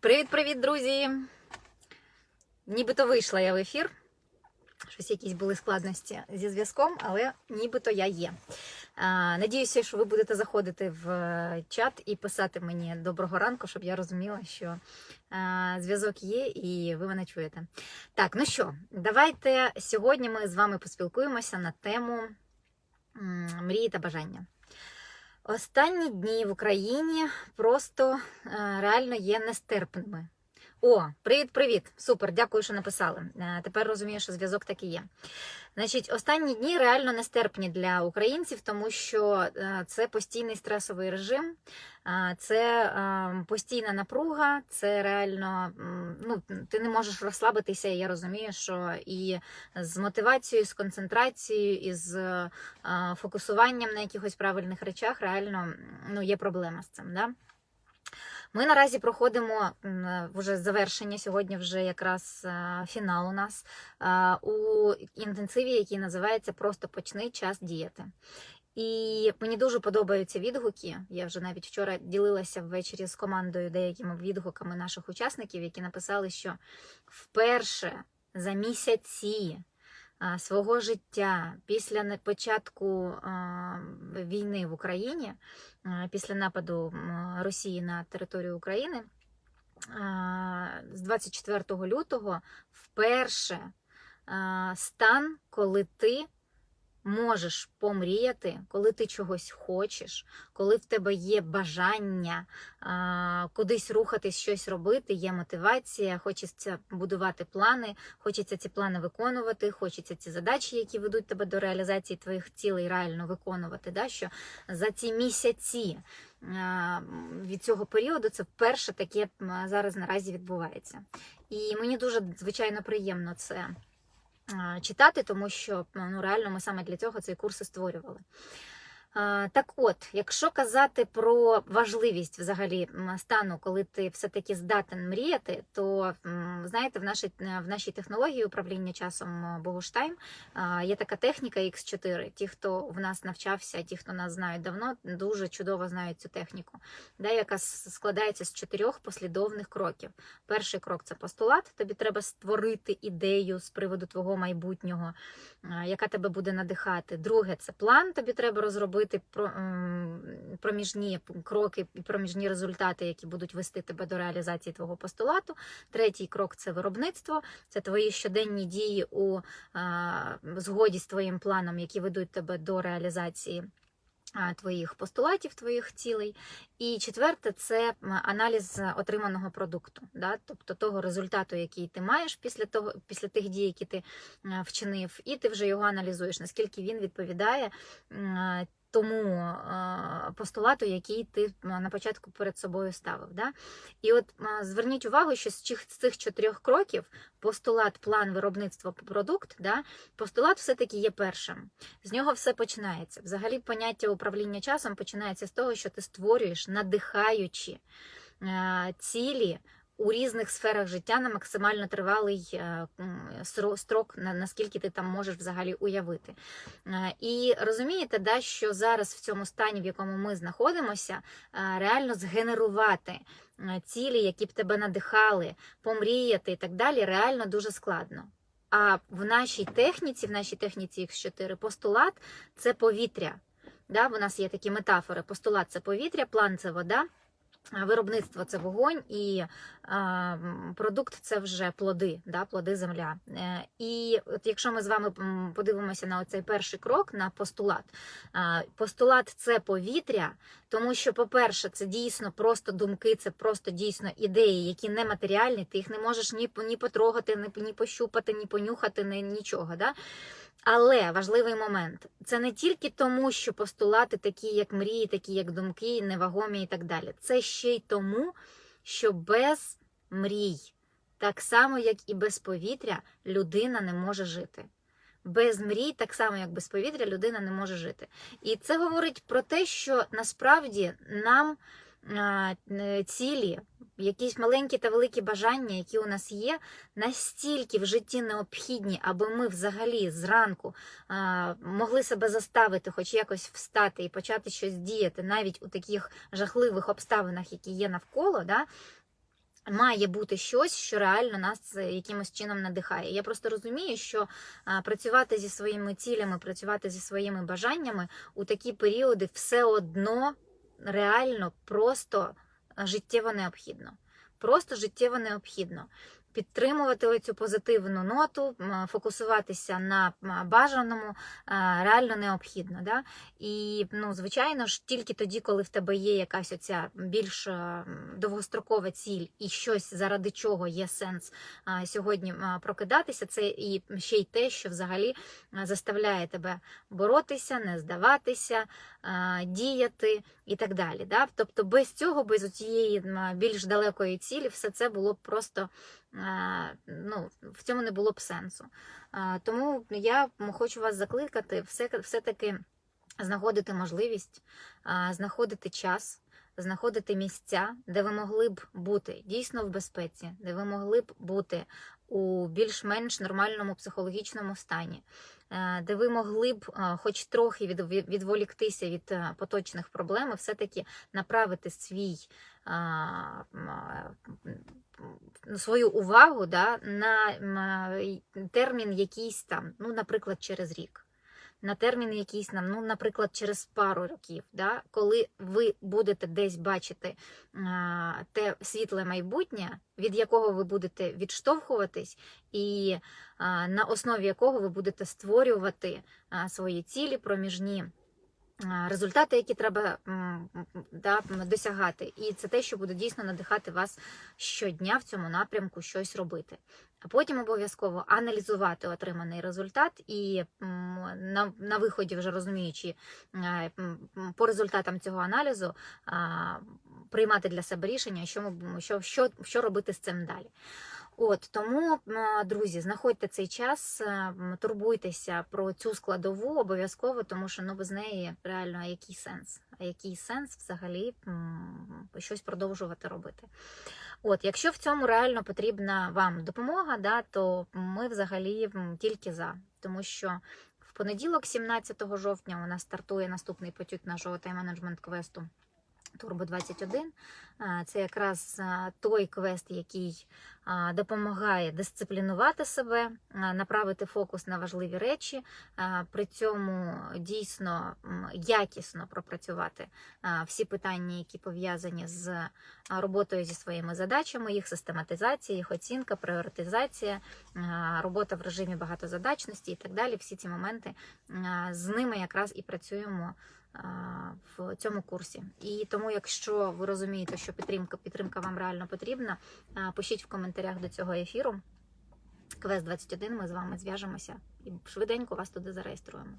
Привіт-привіт, друзі! Нібито вийшла я в ефір. Щось якісь були складності зі зв'язком, але нібито я є. Надіюся, що ви будете заходити в е, чат і писати мені доброго ранку, щоб я розуміла, що зв'язок є і ви мене чуєте. Так, ну що, давайте сьогодні ми з вами поспілкуємося на тему мрії та бажання. Останні дні в Україні просто е, реально є нестерпними. О, привіт-привіт! Супер, дякую, що написали. Е, Тепер розумію, що зв'язок такий є. Значить, останні дні реально нестерпні для українців, тому що е, це постійний стресовий режим, е, це постійна напруга, це реально ну, ти не можеш розслабитися. і Я розумію, що і з мотивацією, з концентрацією, і з фокусуванням на якихось правильних речах реально ну, є проблема з цим. Да? Ми наразі проходимо вже завершення сьогодні, вже якраз е, фінал у нас е, у інтенсиві, який називається Просто почни час діяти. І мені дуже подобаються відгуки. Я вже навіть вчора ділилася ввечері з командою деякими відгуками наших учасників, які написали, що вперше за місяці свого життя. Після початку війни в Україні, після нападу Росії на територію України, з 24 лютого вперше стан, коли ти можеш помріяти, коли ти чогось хочеш, коли в тебе є бажання а, кудись рухатись, щось робити, є мотивація, хочеться будувати плани, хочеться ці плани виконувати, хочеться ці задачі, які ведуть тебе до реалізації твоїх цілей, реально виконувати. Да? Що за ці місяці а, від цього періоду це вперше таке зараз наразі відбувається. І мені дуже звичайно приємно це читати, тому що ну, реально ми саме для цього цей курс і створювали. Так от, якщо казати про важливість взагалі стану, коли ти все-таки здатен мріяти, то знаєте, в нашій, в нашій технології управління часом е, Богуштайм є така техніка X4. Ті, хто в нас навчався, ті, хто нас знають давно, дуже чудово знають цю техніку, да, яка складається з чотирьох послідовних кроків. Перший крок це постулат. Тобі треба створити ідею з приводу твого майбутнього, яка тебе буде надихати. Друге це план. Тобі треба розробити м, проміжні кроки і проміжні результати, які будуть вести тебе до реалізації твого постулату. Третій крок це виробництво, це твої щоденні дії у згоді з твоїм планом, які ведуть тебе до реалізації. Твоїх постулатів, твоїх цілей, і четверте це аналіз отриманого продукту, да? тобто того результату, який ти маєш після того, після тих дій, які ти е, вчинив, і ти вже його аналізуєш, наскільки він відповідає тому постулату, який ти на початку перед собою ставив. Да? І от зверніть увагу, що з цих чотирьох кроків постулат, план, виробництво, продукт, да? постулат все-таки є першим. З нього все починається. Взагалі, поняття управління часом починається з того, що ти створюєш, надихаючи цілі. У різних сферах життя на максимально тривалий е, строк, наскільки ти там можеш взагалі уявити. Е, І розумієте, да, що зараз в цьому стані, в якому ми знаходимося, е, реально згенерувати цілі, які б тебе надихали, помріяти і так далі, реально дуже складно. А в нашій техніці, в нашій техніці X4, постулат це повітря. Да, у нас є такі метафори. Постулат це повітря, план це вода. Виробництво це вогонь, і м, продукт це вже плоди, да, плоди земля. Е, І от якщо ми з вами подивимося на цей перший крок, на постулат. а, Постулат це повітря, тому що, по-перше, це дійсно просто думки, це просто дійсно ідеї, які нематеріальні, ти їх не можеш ні, ні потрогати, ні, ні пощупати, ні понюхати, ні нічого. Да? Але важливий момент це не тільки тому, що постулати такі, як мрії, такі як думки, невагомі і так далі. Це ще й тому, що без мрій, так само як і без повітря, людина не може жити. Без мрій, так само як без повітря, людина не може жити. І це говорить про те, що насправді нам цілі, якісь маленькі та великі бажання, які у нас є, настільки в житті необхідні, аби ми взагалі зранку могли себе заставити, хоч якось встати і почати щось діяти, навіть у таких жахливих обставинах, які є навколо. Да? Має бути щось, що реально нас е, якимось чином надихає. Я просто розумію, що працювати зі своїми цілями, працювати зі своїми бажаннями у такі періоди все одно реально просто життєво необхідно. Просто життєво необхідно підтримувати оцю позитивну ноту, фокусуватися на бажаному реально необхідно. Да? І, ну, звичайно ж, тільки тоді, коли в тебе є якась оця більш е, довгострокова ціль і щось, заради чого є сенс сьогодні прокидатися, це і ще й те, що взагалі заставляє тебе боротися, не здаватися, діяти і так далі. Да? Тобто без цього, без цієї більш далекої цілі, все це було б просто. Ну, в цьому не було б сенсу. Тому я хочу вас закликати все, все-таки знаходити можливість, знаходити час, знаходити місця, де ви могли б бути дійсно в безпеці, де ви могли б бути у більш-менш нормальному психологічному стані, де ви могли б е, хоч трохи від, від- відволіктися від е, поточних проблем і все-таки направити свій. Свою увагу да, на термін якийсь там, ну, наприклад, через рік на термін якийсь нам, ну, наприклад, через пару років, да, коли ви будете десь бачити а, те світле майбутнє, від якого ви будете відштовхуватись, і а, на основі якого ви будете створювати а, свої цілі, проміжні. Результати, які треба да, досягати, і це те, що буде дійсно надихати вас щодня в цьому напрямку щось робити. А потім обов'язково аналізувати отриманий результат і на, на виході, вже розуміючи е, по результатам цього аналізу, приймати для себе рішення, що, що, що, що робити з цим далі. От тому, друзі, знаходьте цей час, турбуйтеся про цю складову обов'язково, тому що ну без неї реально який сенс? А який сенс взагалі щось продовжувати робити? От, якщо в цьому реально потрібна вам допомога, да, то ми взагалі тільки за, тому що понеділок, 17 жовтня, у нас стартує наступний потік нашого тайм-менеджмент квесту Турбо 21. Е, Це якраз той квест, який допомагає дисциплінувати себе, направити фокус на важливі речі, при цьому дійсно якісно пропрацювати всі питання, які пов'язані з роботою зі своїми задачами, їх систематизація, їх оцінка, пріоритизація, робота в режимі багатозадачності і так далі. Всі ці моменти з ними якраз і працюємо в цьому курсі. І тому, якщо ви розумієте, що підтримка, підтримка вам реально потрібна, пишіть в коментарях до цього ефіру. Квест 21, ми з вами зв'яжемося і швиденько вас туди зареєструємо.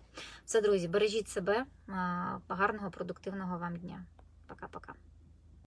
Все, друзі, бережіть себе, гарного, продуктивного вам дня. Пока-пока.